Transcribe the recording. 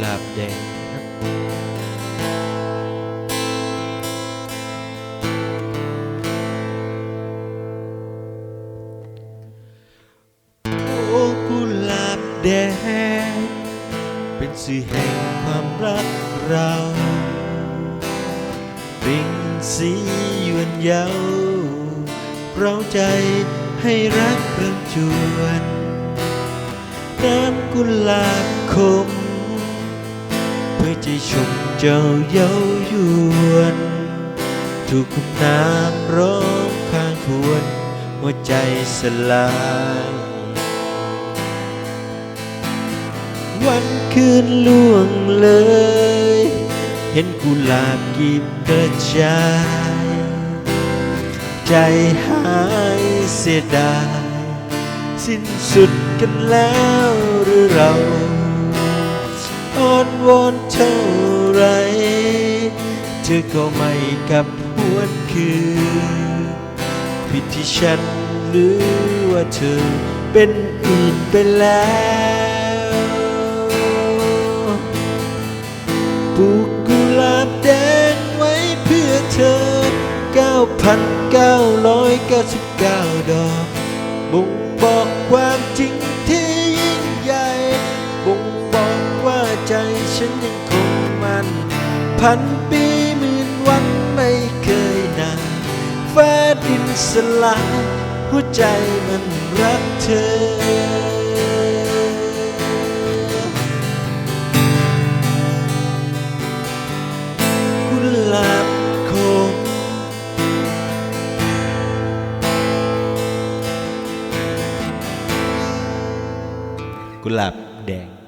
หลาบแดงโอ้กุหลาบแดง เป็นสื่อแห่งความรักเราเปล่งสียวนเยาวเราใจให้รักเริ่มจวนน้ำกุหลาบคม ใจชุ่มเจ้าเย้ายวนถูกคุมน้ำร้องข้างควรหัวใจสลาย วันคืนล่วงเลย เห็นกุหลาบกีบกระจาย ใจหายเสียดาย สิ้นสุดกันแล้วหรือเรา วอนเท่าไร เธอก็ไม่กลับหวนคืนผิดที่ฉันหรือว่าเธอเป็นอื่นไปแล้วปลูกกุหลาบแดงไว้เพื่อเธอ 9,999 ดอกบ่งบอกความจริง ยังคงมันพันปีหมื่นวันไม่เคยนานฟ้าดินสลายหัวใจมันรักเธอกุหลาบคมกุหลาบแดง